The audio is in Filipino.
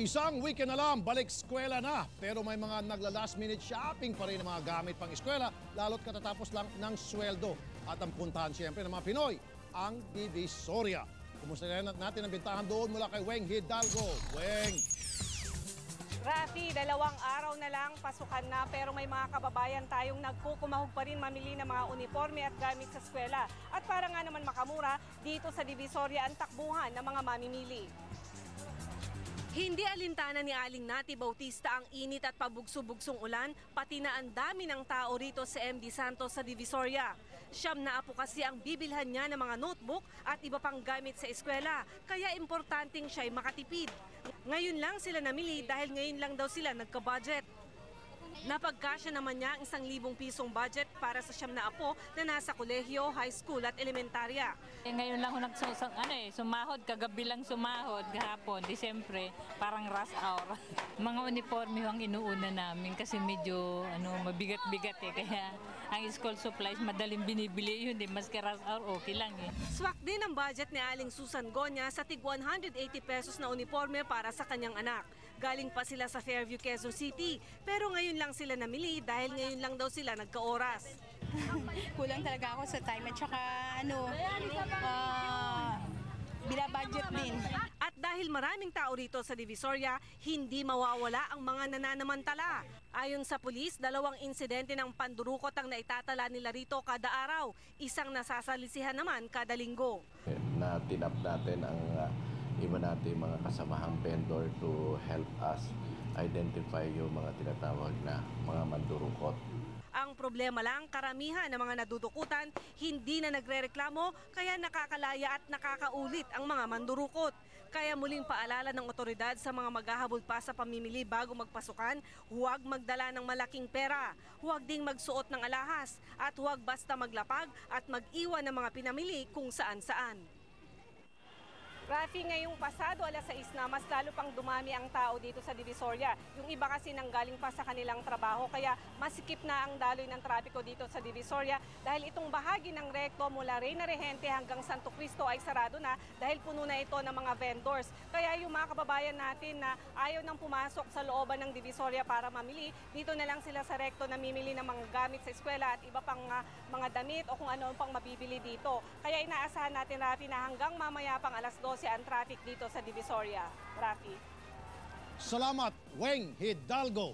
Isang weekend na lang, balik eskwela na. Pero may mga nagla-last minute shopping pa rin ng mga gamit pang eskwela, lalo't katatapos lang ng sweldo. At ang puntahan siyempre ng mga Pinoy, ang Divisoria. Kumusta na natin ang bintahan doon mula kay Weng Hidalgo. Weng! Rafi, dalawang araw na lang, pasukan na, pero may mga kababayan tayong nagkukumahog pa rin mamili ng mga uniforme at gamit sa eskwela. At para nga naman makamura, dito sa Divisoria ang takbuhan ng mga mamimili. Hindi alintana ni Aling Nati Bautista ang init at pabugso-bugsong ulan, pati na ang dami ng tao rito sa MD Santos sa Divisoria. Siyam na apo kasi ang bibilhan niya ng mga notebook at iba pang gamit sa eskwela, kaya importanteng siya'y makatipid. Ngayon lang sila namili dahil ngayon lang daw sila nagka-budget. Napagkasya naman niya ang isang libong pisong budget para sa siyam na apo na nasa kolehiyo, high school at elementarya. Eh, ngayon lang ako nagsusang, ano eh, sumahod, kagabi lang sumahod, kahapon, Disyembre, parang rush hour. Mga uniforme ang inuuna namin kasi medyo ano, mabigat-bigat eh. Kaya ang school supplies, madaling binibili yun eh. Maski rush hour, okay lang eh. Swak din ang budget ni Aling Susan Gonya sa tig 180 pesos na uniforme para sa kanyang anak. Galing pa sila sa Fairview, Quezon City, pero ngayon lang sila namili dahil ngayon lang daw sila nagka-oras. kulang talaga ako sa time at saka ano, uh, bila-budget din. At dahil maraming tao rito sa Divisoria, hindi mawawala ang mga nananamantala. Ayon sa pulis, dalawang insidente ng pandurukot ang naitatala nila rito kada araw. Isang nasasalisihan naman kada linggo. na tinap natin ang uh, iba natin mga kasamahang vendor to help us identify yung mga tinatawag na mga mandurukot. Ang problema lang, karamihan ng mga nadudukutan hindi na nagrereklamo kaya nakakalaya at nakakaulit ang mga mandurukot. Kaya muling paalala ng otoridad sa mga maghahabol pa sa pamimili bago magpasukan, huwag magdala ng malaking pera, huwag ding magsuot ng alahas at huwag basta maglapag at mag-iwan ng mga pinamili kung saan-saan. Rafi, ngayong pasado alas 6 na, mas lalo pang dumami ang tao dito sa Divisoria. Yung iba kasi nanggaling pa sa kanilang trabaho, kaya masikip na ang daloy ng trapiko dito sa Divisoria dahil itong bahagi ng rekto mula Reyna Regente hanggang Santo Cristo ay sarado na dahil puno na ito ng mga vendors. Kaya yung mga kababayan natin na ayaw nang pumasok sa looban ng Divisoria para mamili, dito na lang sila sa rekto namimili ng mga gamit sa eskwela at iba pang uh, mga damit o kung ano pang mabibili dito. Kaya inaasahan natin, Rafi, na hanggang mamaya pang alas 12 ang traffic dito sa Divisoria. Rafi. Salamat, Weng Hidalgo.